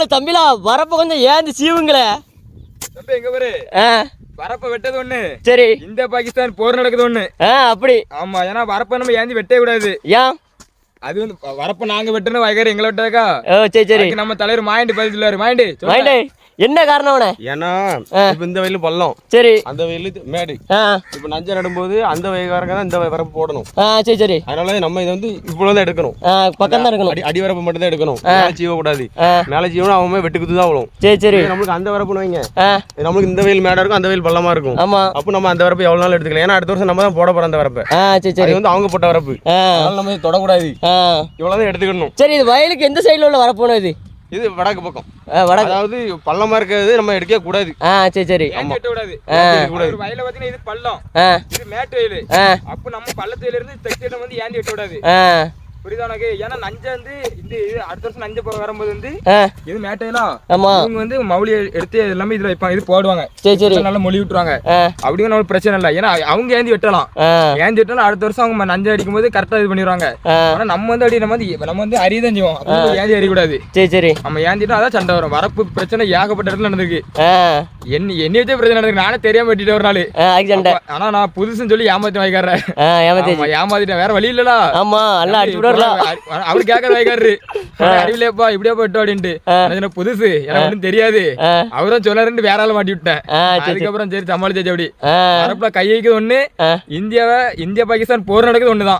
தம்பிகள தம்பிலா வரப்ப கொஞ்சம் ஏந்து சீவுங்களே. தம்பி எங்க பாரு? வரப்ப வெட்டது ஒண்ணு. சரி. இந்த பாகிஸ்தான் போர் நடக்குது ஒண்ணு. அப்படி. ஆமா ஏன்னா வரப்ப நம்ம ஏந்தி வெட்டவே கூடாது. ஏன் அது வந்து வரப்ப நாங்க வெட்டணும் வைகாரி எங்களை வெட்டாக்கா ஓ சரி சரி. நம்ம தலைவர் மாயண்டி பதில் சொல்லாரு மாயண்டி சொல்லு. என்ன காரணம் அவனே? ஏன்னா. இப்ப இந்த வயலு பள்ளம். சரி. அந்த வயலு மேடு. இப்ப நஞ்சை நடும்போது அந்த வயக்காரங்க தான் இந்த வரப்பு போடணும். சரி சரி. அதனால நம்ம இதை வந்து இவ்வளவு தான் எடுக்கணும் பக்கம் தான் இருக்கணும் அடி வரப்பு மட்டும் தான் எடுக்கணும் சீவ கூடாது மேலே சீவனும் அவன் வெட்டு குத்து தான் விழும். சரி சரி. நம்மளுக்கு அந்த வரப்புன்னு வைங்க. நம்மளுக்கு இந்த வயல் மேடா இருக்கும் அந்த வயல் பள்ளமா இருக்கும். ஆமா. அப்போ நம்ம அந்த வரப்பு எவ்வளவு நாள் எடுத்துக்கலாம்? ஏன்னா அடுத்த வருஷம் நம்ம தான் போட போறோம் அந்த வரப்பை. சரி சரி. வந்து அவங்க போட்ட வரப்பு. அதனால நம்ம தொடக்கூடாது. இவ்வளவு தான் எடுத்துக்கணும். சரி இது வயலுக்கு எந்த சைடில் உள்ள வரப்போனது இது வடக்கு பக்கம். வடக்கு. அதாவது பள்ளமா இருக்கிறது நம்ம எடுக்க கூடாது. ஆ சரி சரி. வெட்ட கூடாது. கூடாது. ஒரு வயல பாத்தீங்கன்னா இது பள்ளம். இது மேட்டு வயலு. அப்ப நம்ம பள்ளத்து வயல இருந்து தெற்கு வந்து ஏந்தி வெட்ட கூடாது. புரியுதா உனக்கு ஏன்னா நஞ்சை வந்து இது அடுத்த வருஷம் நஞ்சை போக வரும்போது வந்து இது மேட்டையெல்லாம் ஆமா. இவங்க வந்து மவுளி எடுத்து எல்லாமே இதுல வைப்பாங்க. இது போடுவாங்க. சரி சரி. நல்லா மொழி விட்டுருவாங்க. அப்படிங்கிற பிரச்சனை இல்லை. ஏன்னா அவங்க ஏந்தி வெட்டலாம். ஏந்தி வெட்டாலும் அடுத்த வருஷம் அவங்க நஞ்சை அடிக்கும் போது கரெக்டா இது பண்ணிடுவாங்க. ஆனா நம்ம வந்து அடி நம்ம வந்து நம்ம வந்து அறியதான் செய்வோம். ஏந்தி அறியக்கூடாது சரி சரி. நம்ம ஏந்திட்டா அதான் சண்டை வரும். வரப்பு பிரச்சனை ஏகப்பட்ட இடத்துல நடந்திருக்கு. என்ன என்ன வச்சே பிரச்சனை நடந்திருக்கு. நானே தெரியாம வெட்டிட்டு ஒரு நாள். ஆனா நான் புதுசுன்னு சொல்லி ஏமாத்தி ஏமாத்தி ஏமாத்திட்டேன். வேற வழி இல்லடா. ஆமா எல்லாம் அடிச்சு அவரு கேட்கற வைக்காரு அறிவிலேப்பா இப்படியே போயிட்டு அப்படின்ட்டு சொன்னேன், புதுசு. எனக்கு தெரியாது. அவரும் சொல்லாருன்ட்டு வேற ஆள் மாட்டி விட்டேன். அதுக்கப்புறம் சரி சமாளிச்சாச்சு அப்படி. கையைக்கு ஒண்ணு. இந்தியாவை இந்தியா பாகிஸ்தான் போர் நடக்குது ஒண்ணுதான்.